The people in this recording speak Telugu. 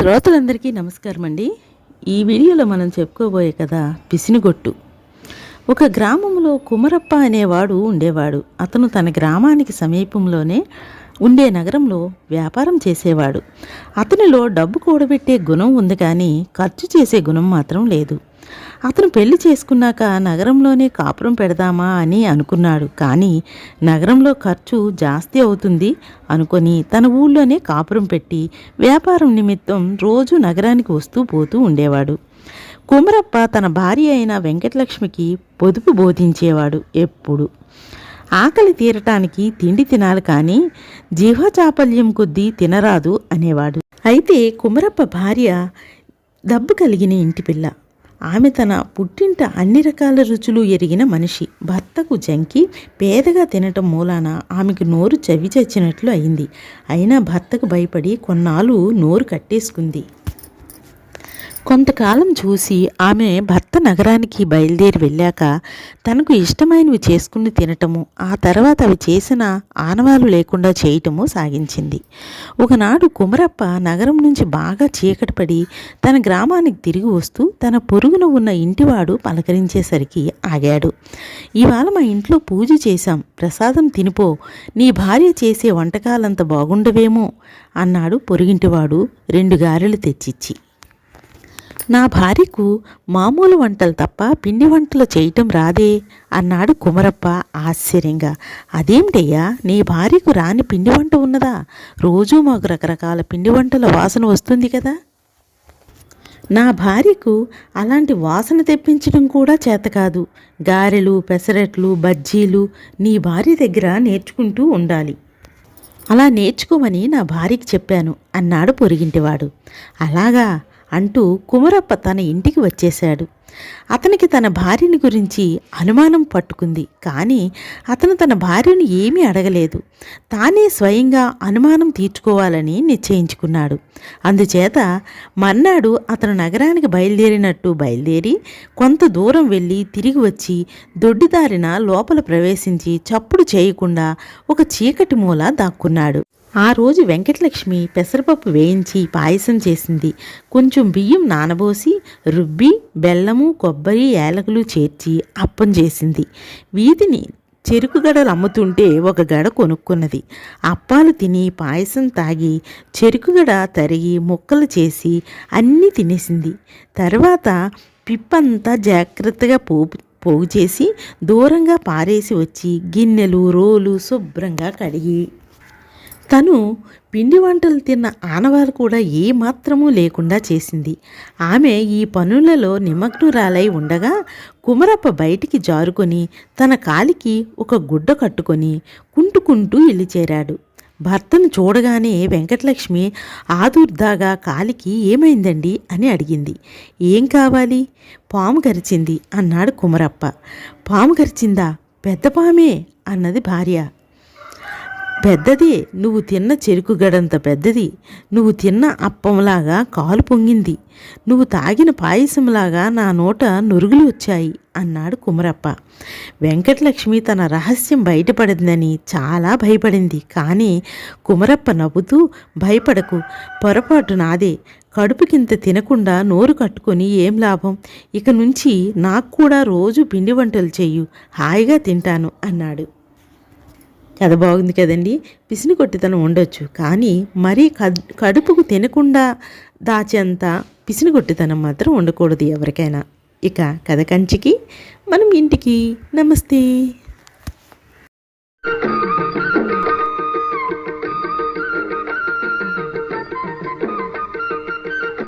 శ్రోతలందరికీ నమస్కారం అండి ఈ వీడియోలో మనం చెప్పుకోబోయే కదా పిసినిగొట్టు. ఒక గ్రామంలో కుమరప్ప అనేవాడు ఉండేవాడు. అతను తన గ్రామానికి సమీపంలోనే ఉండే నగరంలో వ్యాపారం చేసేవాడు. అతనిలో డబ్బు కూడబెట్టే గుణం ఉంది కానీ ఖర్చు చేసే గుణం మాత్రం లేదు. అతను పెళ్ళి చేసుకున్నాక నగరంలోనే కాపురం పెడదామా అని అనుకున్నాడు. కానీ నగరంలో ఖర్చు జాస్తి అవుతుంది అనుకొని తన ఊళ్ళోనే కాపురం పెట్టి వ్యాపారం నిమిత్తం రోజు నగరానికి వస్తూ పోతూ ఉండేవాడు. కుమరప్ప తన భార్య అయిన వెంకటలక్ష్మికి పొదుపు బోధించేవాడు ఎప్పుడు. ఆకలి తీరటానికి తిండి తినాలి కానీ జీవచాపల్యం కొద్దీ తినరాదు అనేవాడు. అయితే కుమరప్ప భార్య డబ్బు కలిగిన ఇంటి పిల్ల. ఆమె తన పుట్టింట అన్ని రకాల రుచులు ఎరిగిన మనిషి. భర్తకు జంకి పేదగా తినటం మూలాన ఆమెకు నోరు చవి చచ్చినట్లు అయింది. అయినా భర్తకు భయపడి కొన్నాళ్ళు నోరు కట్టేసుకుంది. కొంతకాలం చూసి ఆమె భర్త నగరానికి బయలుదేరి వెళ్ళాక తనకు ఇష్టమైనవి చేసుకుని తినటము ఆ తర్వాత అవి చేసిన ఆనవాలు లేకుండా చేయటము సాగించింది. ఒకనాడు కుమరప్ప నగరం నుంచి బాగా చీకటిపడి తన గ్రామానికి తిరిగి వస్తూ తన పొరుగున ఉన్న ఇంటివాడు పలకరించేసరికి ఆగాడు. ఇవాళ మా ఇంట్లో పూజ చేశాం ప్రసాదం తినిపో నీ భార్య చేసే వంటకాలంత బాగుండవేమో అన్నాడు పొరుగింటివాడు రెండు గారెలు తెచ్చిచ్చి. నా భార్యకు మామూలు వంటలు తప్ప పిండి వంటలు చేయటం రాదే అన్నాడు కుమరప్ప ఆశ్చర్యంగా. అదేమిటయ్యా నీ భార్యకు రాని పిండి వంట ఉన్నదా? రోజూ మాకు రకరకాల పిండి వంటల వాసన వస్తుంది కదా. నా భార్యకు అలాంటి వాసన తెప్పించడం కూడా చేత కాదు. గారెలు పెసరట్లు బజ్జీలు నీ భార్య దగ్గర నేర్చుకుంటూ ఉండాలి. అలా నేర్చుకోమని నా భార్యకి చెప్పాను అన్నాడు పొరిగింటివాడు. అలాగా అంటూ కుమరప్ప తన ఇంటికి వచ్చేశాడు. అతనికి తన భార్యని గురించి అనుమానం పట్టుకుంది. కానీ అతను తన భార్యను ఏమీ అడగలేదు. తానే స్వయంగా అనుమానం తీర్చుకోవాలని నిశ్చయించుకున్నాడు. అందుచేత మర్నాడు అతను నగరానికి బయలుదేరినట్టు బయలుదేరి కొంత దూరం వెళ్ళి తిరిగి వచ్చి దొడ్డిదారిన లోపల ప్రవేశించి చప్పుడు చేయకుండా ఒక చీకటి మూల దాక్కున్నాడు. ఆ రోజు వెంకటలక్ష్మి పెసరపప్పు వేయించి పాయసం చేసింది. కొంచెం బియ్యం నానబోసి రుబ్బి బెల్లము కొబ్బరి ఏలకులు చేర్చి అప్పం చేసింది. వీధిని చెరుకు గడలు అమ్ముతుంటే ఒక గడ కొనుక్కున్నది. అప్పాలు తిని పాయసం తాగి చెరుకు గడ తరిగి ముక్కలు చేసి అన్నీ తినేసింది. తర్వాత పిప్పంతా జాగ్రత్తగా పోపు పోగు చేసి దూరంగా పారేసి వచ్చి గిన్నెలు రోలు శుభ్రంగా కడిగి తను పిండి వంటలు తిన్న ఆనవాలు కూడా ఏమాత్రమూ లేకుండా చేసింది. ఆమె ఈ పనులలో నిమగ్నురాలై ఉండగా కుమరప్ప బయటికి జారుకొని తన కాలికి ఒక గుడ్డ కట్టుకొని కుంటుకుంటూ ఇల్లు చేరాడు. భర్తను చూడగానే వెంకటలక్ష్మి ఆదుర్దాగా కాలికి ఏమైందండి అని అడిగింది. ఏం కావాలి? పాము కరిచింది అన్నాడు కుమరప్ప. పాము కరిచిందా పెద్ద పామే అన్నది భార్య. పెద్దది నువ్వు తిన్న చెరుకు గడంత పెద్దది నువ్వు తిన్న అప్పంలాగా కాలు పొంగింది నువ్వు తాగిన పాయసంలాగా నా నోట నురుగులు వచ్చాయి అన్నాడు కుమరప్ప. వెంకటలక్ష్మి తన రహస్యం బయటపడిందని చాలా భయపడింది కానీ కుమరప్ప నవ్వుతూ భయపడకు పొరపాటు నాదే కడుపుకింత తినకుండా నోరు కట్టుకొని ఏం లాభం ఇక నుంచి నాకు కూడా రోజు పిండి వంటలు చెయ్యు హాయిగా తింటాను అన్నాడు. కథ బాగుంది కదండి. పిసిని కొట్టితనం ఉండొచ్చు. కానీ మరీ కడుపుకు తినకుండా దాచేంత పిసిని కొట్టితనం మాత్రం ఉండకూడదు ఎవరికైనా. ఇక కథ కంచికి మనం ఇంటికి. నమస్తే.